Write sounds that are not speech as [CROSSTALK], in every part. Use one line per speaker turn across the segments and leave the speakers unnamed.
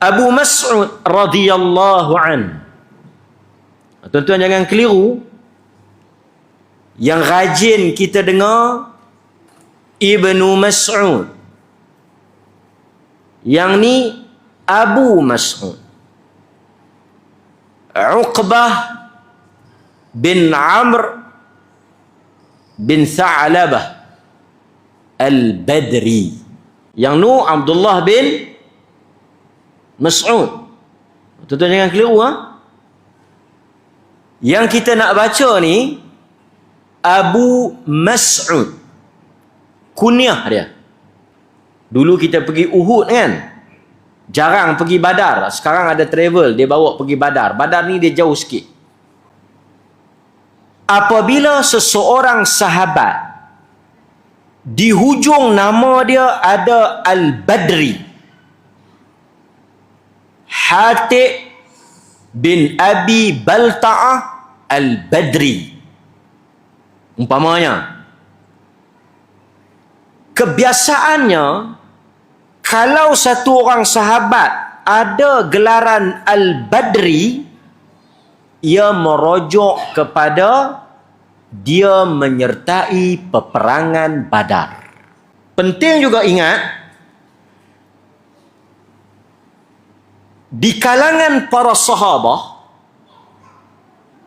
Abu Mas'ud radhiyallahu an. Tuan-tuan jangan keliru. Yang rajin kita dengar Ibnu Mas'ud. Yang ni Abu Mas'ud. Uqbah bin Amr bin Tha'labah Al-Badri. Yang nu Abdullah bin Mas'ud. Tuan-tuan jangan keliru ha? Yang kita nak baca ni Abu Mas'ud. Kunyah dia. Dulu kita pergi Uhud kan? Jarang pergi Badar. Sekarang ada travel, dia bawa pergi Badar. Badar ni dia jauh sikit. Apabila seseorang sahabat di hujung nama dia ada Al-Badri. Hatib bin Abi Balta'ah Al-Badri. Umpamanya. Kebiasaannya, kalau satu orang sahabat ada gelaran Al-Badri, ia merujuk kepada dia menyertai peperangan badar. Penting juga ingat, di kalangan para sahabat,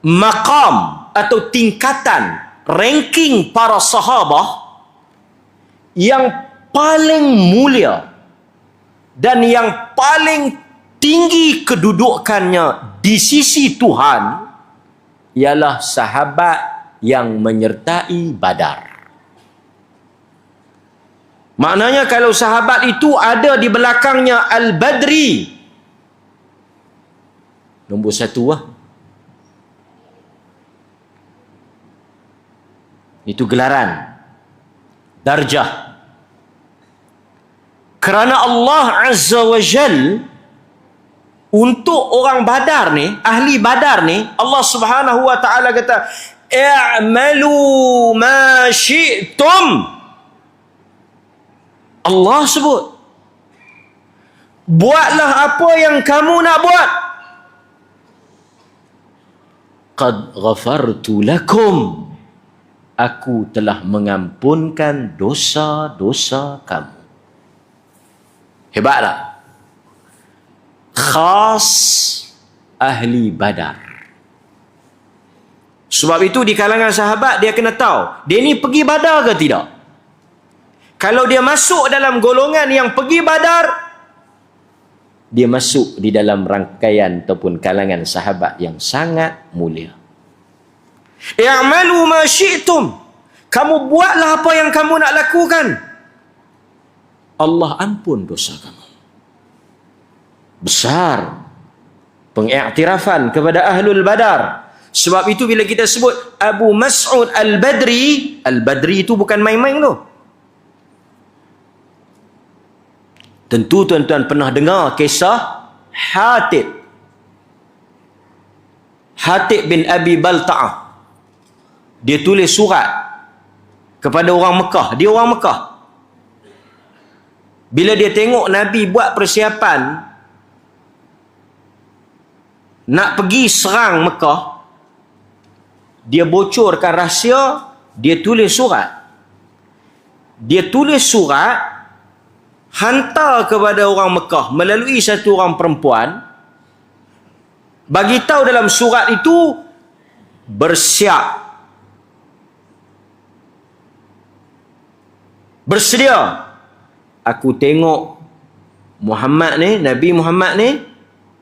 makam atau tingkatan ranking para sahabat yang paling mulia dan yang paling tinggi kedudukannya di sisi Tuhan ialah sahabat yang menyertai badar. Maknanya kalau sahabat itu ada di belakangnya Al-Badri. Nombor satu lah. Itu gelaran. Darjah. Kerana Allah Azza wa Jal untuk orang badar ni, ahli badar ni, Allah subhanahu wa ta'ala kata, i'malu ma syi'tum Allah sebut buatlah apa yang kamu nak buat qad ghafartu lakum. Aku telah mengampunkan dosa-dosa kamu. Hebatlah. Khas ahli badar. Sebab itu di kalangan sahabat dia kena tahu, dia ni pergi badar ke tidak? Kalau dia masuk dalam golongan yang pergi badar, dia masuk di dalam rangkaian ataupun kalangan sahabat yang sangat mulia. I'malu ma syi'tum. Kamu buatlah apa yang kamu nak lakukan. Allah ampun dosa kamu. Besar pengiktirafan kepada ahlul badar sebab itu bila kita sebut Abu Mas'ud Al-Badri, Al-Badri itu bukan main-main tu. Tentu tuan-tuan pernah dengar kisah Hatib. Hatib bin Abi Balta'ah. Dia tulis surat kepada orang Mekah. Dia orang Mekah. Bila dia tengok Nabi buat persiapan nak pergi serang Mekah, dia bocorkan rahsia dia tulis surat dia tulis surat hantar kepada orang Mekah melalui satu orang perempuan bagi tahu dalam surat itu bersiap bersedia aku tengok Muhammad ni Nabi Muhammad ni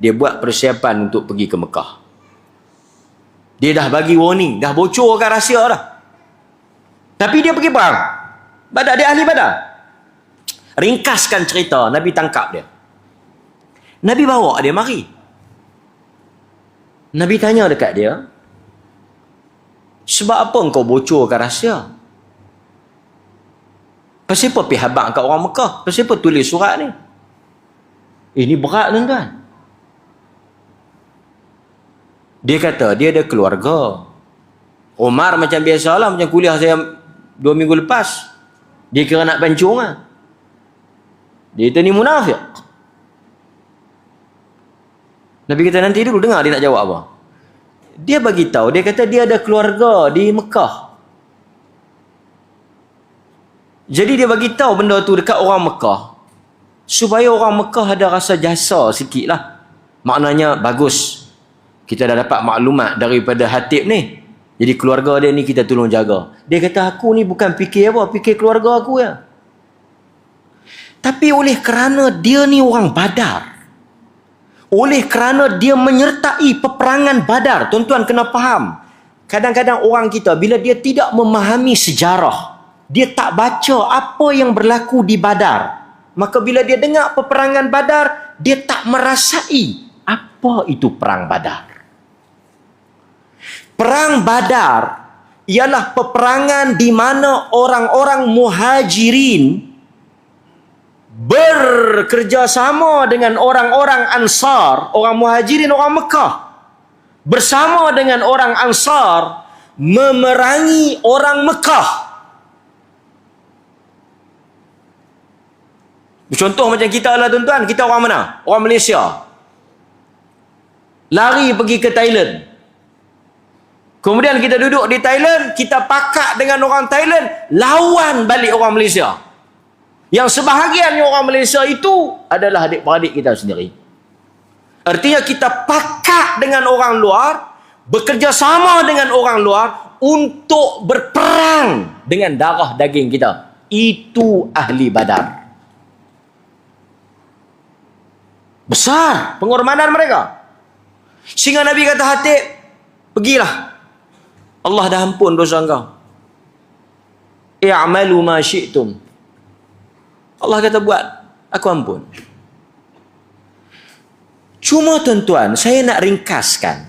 dia buat persiapan untuk pergi ke Mekah dia dah bagi warning, dah bocorkan rahsia dah. Tapi dia pergi perang. Badak dia ahli badak. Ringkaskan cerita, Nabi tangkap dia. Nabi bawa dia mari. Nabi tanya dekat dia, sebab apa engkau bocorkan rahsia? Pasal apa pergi habak kat orang Mekah? Pasal apa tulis surat ni? Ini berat tuan-tuan. Dia kata dia ada keluarga. Omar macam biasalah macam kuliah saya dua minggu lepas. Dia kira nak pancung lah. Dia itu ni munafik. Nabi kata nanti dulu dengar dia nak jawab apa. Dia bagi tahu dia kata dia ada keluarga di Mekah. Jadi dia bagi tahu benda tu dekat orang Mekah supaya orang Mekah ada rasa jasa sikit lah. Maknanya bagus. Kita dah dapat maklumat daripada Hatib ni. Jadi keluarga dia ni kita tolong jaga. Dia kata aku ni bukan fikir apa, fikir keluarga aku ya. Tapi oleh kerana dia ni orang badar. Oleh kerana dia menyertai peperangan badar. Tuan-tuan kena faham. Kadang-kadang orang kita bila dia tidak memahami sejarah. Dia tak baca apa yang berlaku di badar. Maka bila dia dengar peperangan badar. Dia tak merasai apa itu perang badar. Perang badar ialah peperangan di mana orang-orang muhajirin bekerjasama dengan orang-orang Ansar, orang Muhajirin, orang Mekah. Bersama dengan orang Ansar memerangi orang Mekah. Contoh macam kita lah tuan-tuan, kita orang mana? Orang Malaysia. Lari pergi ke Thailand. Kemudian kita duduk di Thailand, kita pakat dengan orang Thailand, lawan balik orang Malaysia. Yang sebahagiannya orang Malaysia itu adalah adik-beradik kita sendiri. Artinya kita pakat dengan orang luar, bekerjasama dengan orang luar untuk berperang dengan darah daging kita. Itu ahli badar. Besar pengorbanan mereka. Sehingga Nabi kata Hatib, pergilah. Allah dah ampun dosa engkau. I'malu ma syi'tum. Allah kata buat, aku ampun. Cuma tuan-tuan, saya nak ringkaskan.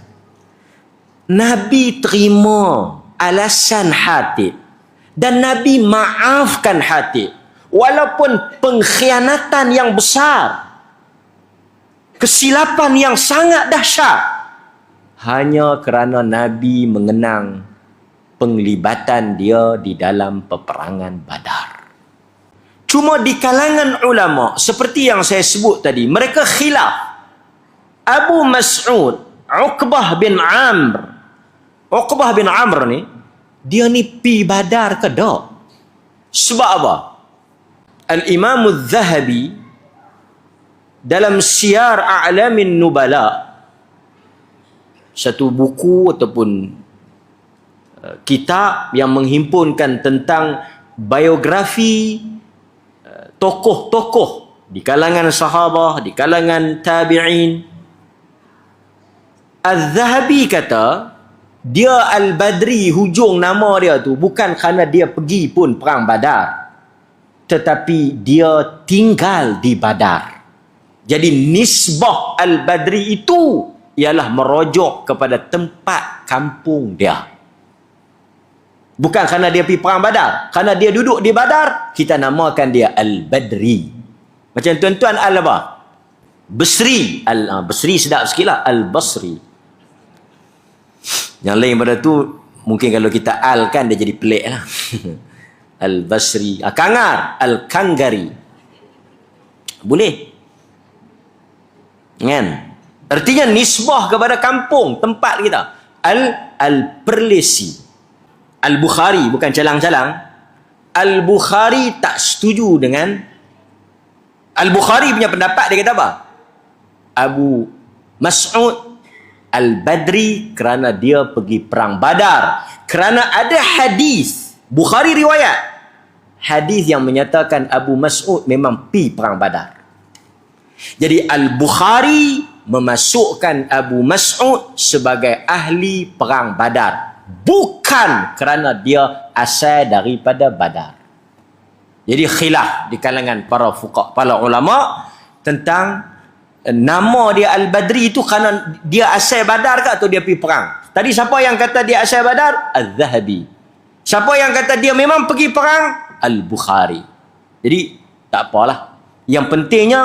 Nabi terima alasan Hatib. Dan Nabi maafkan Hatib. Walaupun pengkhianatan yang besar. Kesilapan yang sangat dahsyat. Hanya kerana Nabi mengenang penglibatan dia di dalam peperangan badar. Cuma di kalangan ulama seperti yang saya sebut tadi, mereka khilaf. Abu Mas'ud, Uqbah bin Amr. Uqbah bin Amr ni dia ni pi badar ke tak? Sebab apa? Al-Imam Al-Zahabi dalam Syiar A'lamin Nubala satu buku ataupun uh, kitab yang menghimpunkan tentang biografi tokoh-tokoh di kalangan sahabah, di kalangan tabi'in. Az-Zahabi kata, dia Al-Badri hujung nama dia tu bukan kerana dia pergi pun perang Badar. Tetapi dia tinggal di Badar. Jadi nisbah Al-Badri itu ialah merujuk kepada tempat kampung dia. Bukan kerana dia pergi perang badar. Kerana dia duduk di badar, kita namakan dia Al-Badri. Macam tuan-tuan Al apa? Besri. Al, Besri sedap sikit lah. Al-Basri. Yang lain pada tu, mungkin kalau kita Al kan, dia jadi pelik lah. [LAUGHS] Al-Basri. Ah, Kangar. Al-Kangari. Boleh. Kan? Artinya nisbah kepada kampung, tempat kita. Al-Perlesi. Al-Bukhari bukan calang-calang. Al-Bukhari tak setuju dengan Al-Bukhari punya pendapat dia kata apa? Abu Mas'ud Al-Badri kerana dia pergi perang Badar. Kerana ada hadis Bukhari riwayat hadis yang menyatakan Abu Mas'ud memang pi perang Badar. Jadi Al-Bukhari memasukkan Abu Mas'ud sebagai ahli perang Badar bukan kerana dia asal daripada badar. Jadi khilaf di kalangan para fuqah, para ulama tentang eh, nama dia Al-Badri itu kerana dia asal badar ke atau dia pergi perang. Tadi siapa yang kata dia asal badar? Al-Zahabi. Siapa yang kata dia memang pergi perang? Al-Bukhari. Jadi tak apalah. Yang pentingnya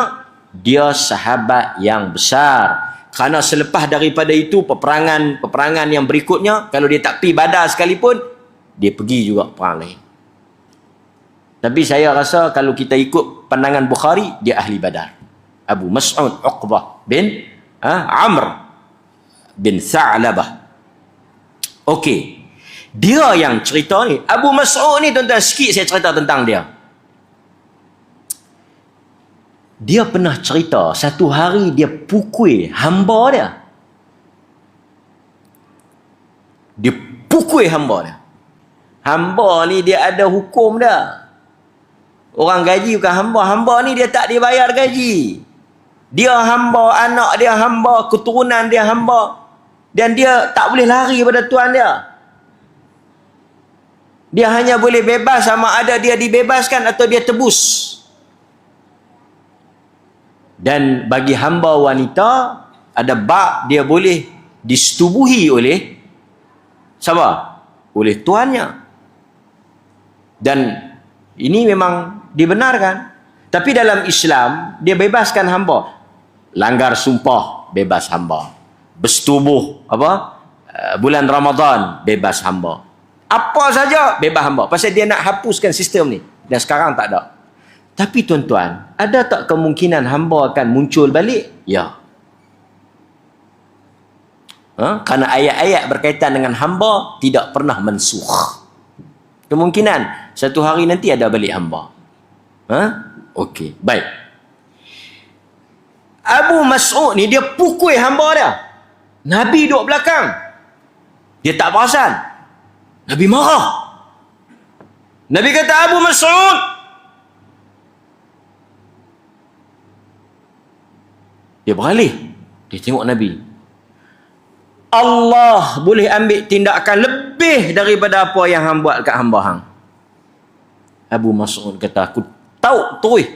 dia sahabat yang besar. Kerana selepas daripada itu peperangan-peperangan yang berikutnya kalau dia tak pi badar sekalipun dia pergi juga perang lain. Tapi saya rasa kalau kita ikut pandangan Bukhari dia ahli badar. Abu Mas'ud Uqbah bin Ha? Amr bin Sa'labah. Okey. Dia yang cerita ni. Abu Mas'ud ni tuan-tuan sikit saya cerita tentang dia. Dia pernah cerita satu hari dia pukul hamba dia. Dia pukul hamba dia. Hamba ni dia ada hukum dah. Orang gaji bukan hamba. Hamba ni dia tak dibayar gaji. Dia hamba, anak dia hamba, keturunan dia hamba. Dan dia tak boleh lari pada tuan dia. Dia hanya boleh bebas sama ada dia dibebaskan atau dia tebus. Dan bagi hamba wanita, ada bab dia boleh disetubuhi oleh siapa? Oleh tuannya. Dan ini memang dibenarkan. Tapi dalam Islam, dia bebaskan hamba. Langgar sumpah, bebas hamba. Bersetubuh, apa? Uh, bulan Ramadan, bebas hamba. Apa saja, bebas hamba. Pasal dia nak hapuskan sistem ni. Dan sekarang tak ada. Tapi tuan-tuan, ada tak kemungkinan hamba akan muncul balik? Ya. Ha? Kerana ayat-ayat berkaitan dengan hamba tidak pernah mensuh. Kemungkinan satu hari nanti ada balik hamba. Ha? Okey, baik. Abu Mas'ud ni dia pukul hamba dia. Nabi duduk belakang. Dia tak perasan. Nabi marah. Nabi kata Abu Mas'ud. Dia beralih. Dia tengok Nabi. Allah boleh ambil tindakan lebih daripada apa yang hang buat kat hamba hang. Abu Mas'ud kata aku tahu terus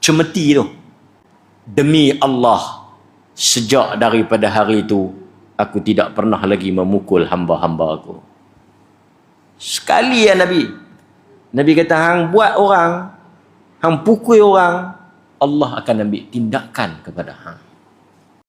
cemeti tu demi Allah sejak daripada hari itu aku tidak pernah lagi memukul hamba-hamba aku sekali ya Nabi Nabi kata hang buat orang hang pukul orang Allah akan ambil tindakan kepada hang